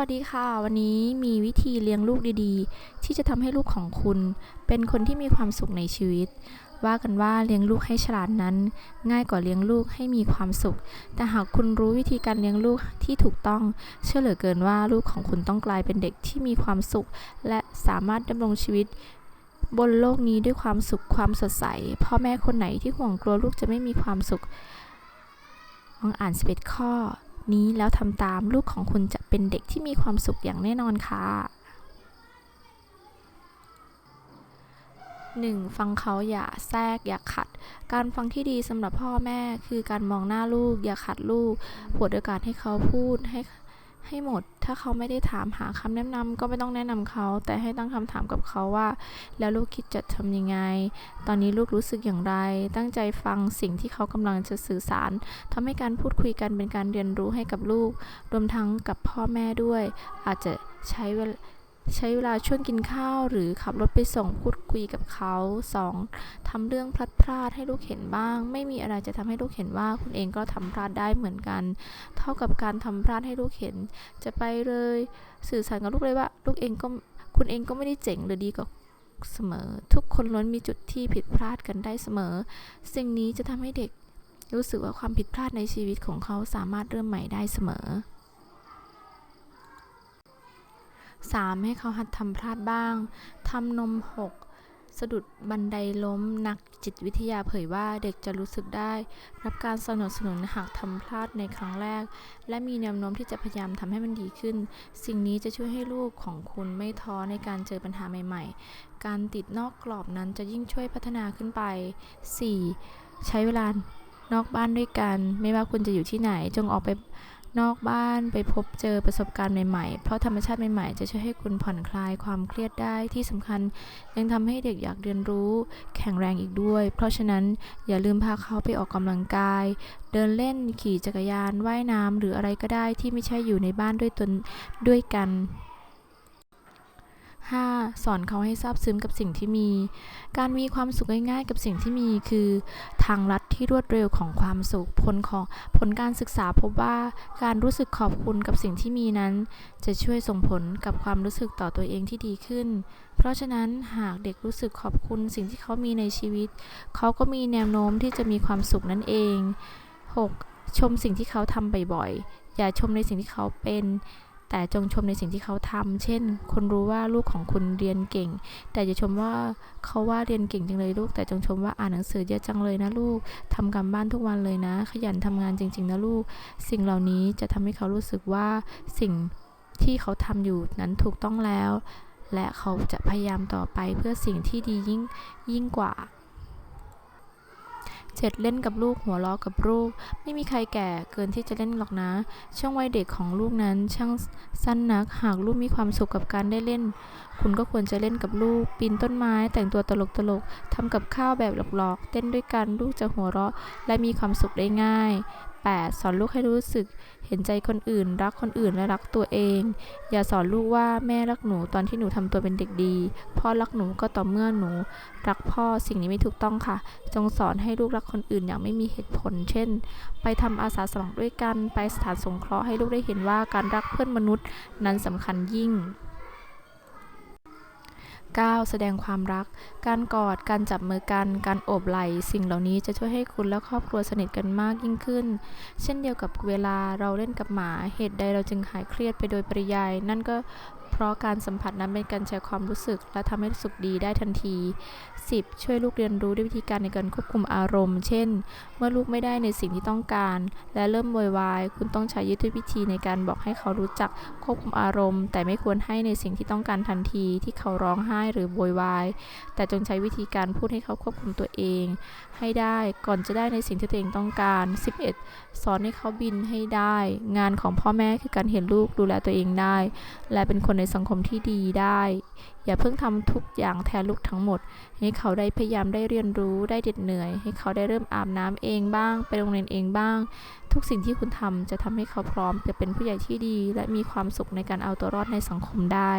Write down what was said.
วัสดีค่ะ วันนี้มีวิธีเลี้ยงลูกดีๆ ที่จะทำให้ลูกของคุณ เป็นคนที่มีความสุขในชีวิต ว่ากันว่าเลี้ยงลูกให้ฉลาดนั้น ง่ายกว่าเลี้ยงลูกให้มีความสุข แต่หากคุณรู้วิธีการเลี้ยงลูกที่ถูกต้อง เชื่อเหลือเกินว่าลูกของคุณต้องกลายเป็นเด็กที่มีความสุข และสามารถดำรงชีวิตบนโลกนี้ด้วยความสุขความสดใส พ่อแม่คนไหนที่ห่วงกลัวลูกจะไม่มีความสุขลองอ่าน 11 ข้อนี้แล้วทำตามลูกของคุณจะ เป็นเด็กที่มีความสุขอย่างแน่นอนค่ะ 1. ฟังเขาอย่าแทรกอย่าขัด การฟังที่ดีสำหรับพ่อแม่ คือการมองหน้าลูก อย่าขัดลูกโปรดโอกาสให้เขาพูดให้ ให้หมด ถ้าเขาไม่ได้ถามหาคำแนะนำก็ไม่ต้องแนะนำเขา แต่ให้ตั้งคำถามกับเขาว่า แล้วลูกคิดจะทำยังไง ตอนนี้ลูกรู้สึกอย่างไร ตั้งใจฟังสิ่งที่เขากำลังจะสื่อสารทำให้การพูดคุยกันเป็นการเรียนรู้ให้กับลูก รวมทั้งกับพ่อแม่ด้วย อาจจะใช้เวลา ใช้เวลาช่วงกินข้าวหรือขับรถไปส่งพูดคุยกับเขา 2. ทำเรื่องพลัดพรากให้ลูกเห็นบ้าง ไม่มีอะไรจะทำให้ลูกเห็นว่าคุณเองก็ทำพลาดได้เหมือนกัน เท่ากับการทำพลาดให้ลูกเห็น จะไปเลยสื่อสารกับลูกเลยว่า ลูกเองก็คุณเองก็ไม่ได้เจ๋งหรือดีกว่าเสมอ ทุกคนล้วนมีจุดที่ผิดพลาดกันได้เสมอ สิ่งนี้จะทำให้เด็กรู้สึกว่าความผิดพลาดในชีวิตของเขาสามารถเริ่มใหม่ได้เสมอ 3. ให้เขาหัดทำพลาดบ้าง ทำนมหกสะดุดบันไดล้ม นักจิตวิทยาเผยว่าเด็กจะรู้สึกได้ รับการสนับสนุนหากทำพลาดในครั้งแรก และมีแนวโน้มที่จะพยายามทำให้มันดีขึ้น สิ่งนี้จะช่วยให้ลูกของคุณไม่ท้อในการเจอปัญหาใหม่ ๆ การติดนอกกรอบนั้นจะยิ่งช่วยพัฒนาขึ้นไป 4. ใช้เวลานอกบ้านด้วยกัน ไม่ว่าคุณจะอยู่ที่ไหนจงออกไป นอกบ้านไปพบเจอประสบการณ์ใหม่ๆ เพราะธรรมชาติใหม่ๆ จะช่วยให้คุณผ่อนคลายความเครียดได้ที่สำคัญ ยังทำให้เด็กอยากเรียนรู้ แข็งแรงอีกด้วย เพราะฉะนั้นอย่าลืมพาเขาไปออกกำลังกาย เดินเล่นขี่จักรยานว่ายน้ำหรืออะไรก็ได้ที่ไม่ใช่อยู่ในบ้านด้วยตนด้วยกัน 5. สอนเขาให้ซาบซึ้งกับสิ่งที่มี การมีความสุขง่ายๆ กับสิ่งที่มีคือ ทางลัดที่รวดเร็วของความสุข ผลของผลการศึกษาพบว่าการรู้สึกขอบคุณกับสิ่งที่มีนั้น จะช่วยส่งผลกับความรู้สึกต่อตัวเองที่ดีขึ้น เพราะฉะนั้นหากเด็กรู้สึกขอบคุณสิ่งที่เขามีในชีวิต เขาก็มีแนวโน้มที่จะมีความสุขนั่นเอง 6. ชมสิ่งที่เขาทำบ่อยๆ อย่าชมในสิ่งที่เขาเป็น แต่จงชมในสิ่งที่เขาทำเช่น คนรู้ว่าลูกของคุณเรียนเก่ง แต่จะชมว่าเขาว่าเรียนเก่งจังเลยลูก แต่จงชมว่าอ่านหนังสือเยอะจังเลยนะลูกทำการบ้านทุกวันเลยนะ ขยันทำงานจริง ๆ นะลูก สิ่งเหล่านี้จะทำให้เขารู้สึกว่าสิ่งที่เขาทำอยู่นั้นถูกต้องแล้ว และเขาจะพยายามต่อไปเพื่อสิ่งที่ดียิ่งยิ่งกว่า เสร็จเล่นกับลูกหัวเราะกับลูก ไม่มีใครแก่เกินที่จะเล่นหรอกนะ ช่วงวัยเด็กของลูกนั้นช่างสั้นนัก หากลูกมีความสุขกับการได้เล่น คุณก็ควรจะเล่นกับลูก ปีนต้นไม้แต่งตัวตลกๆทำกับข้าวแบบหลอกๆ เต้นด้วยกันลูกจะหัวเราะ และมีความสุขได้ง่าย 8. สอนลูกให้รู้สึกเห็นใจคนอื่น รักคนอื่นและรักตัวเอง อย่าสอนลูกว่าแม่รักหนูตอนที่หนูทำตัวเป็นเด็กดี พ่อรักหนูก็ต่อเมื่อหนู รักพ่อสิ่งนี้ไม่ถูกต้องค่ะ จงสอนให้ลูกรักคนอื่นอย่างไม่มีเหตุผล เช่น ไปทำอาสาสมัครด้วยกัน ไปสถานสงเคราะห์ให้ลูกได้เห็นว่าการรักเพื่อนมนุษย์นั้นสำคัญยิ่ง 9. แสดงความรัก การกอด การจับมือกัน การโอบไหล่ สิ่งเหล่านี้จะช่วยให้คุณและครอบครัวสนิทกันมากยิ่งขึ้น เช่นเดียวกับเวลาเราเล่นกับหมา เหตุใดเราจึงหายเครียดไปโดยปริยาย นั่นก็ เพราะการสัมผัสนั้นเป็นการแชร์ความรู้สึก และทำให้รู้สึกดีได้ทันที 10. ช่วยลูกเรียนรู้ด้วยวิธีการในการควบคุมอารมณ์ เช่น เมื่อลูกไม่ได้ในสิ่งที่ต้องการ และเริ่มโวยวายคุณต้องใช้ยุทธวิธีในการบอกให้เขารู้จักควบคุมอารมณ์ แต่ไม่ควรให้ในสิ่งที่ต้องการทันทีที่เขาร้องไห้หรือโวยวายแต่จงใช้วิธีการพูดให้เขาควบคุมตัวเอง ให้ได้ก่อนจะได้ในสิ่งที่ตัวเองต้องการ 11. สอนให้เขาบินให้ได้ งานของพ่อแม่คือการเห็นลูกดูแลตัวเองได้ และเป็นคนในสังคมที่ดีได้ อย่าเพิ่งทำทุกอย่างแทนลูกทั้งหมด ให้เขาได้พยายามได้เรียนรู้ได้เด็ดเหนื่อย ให้เขาได้เริ่มอาบน้ำเองบ้าง ไปโรงเรียนเองบ้าง ทุกสิ่งที่คุณทำจะทำให้เขาพร้อมจะเป็นผู้ใหญ่ที่ดี และมีความสุขในการเอาตัวรอดในสังคมได้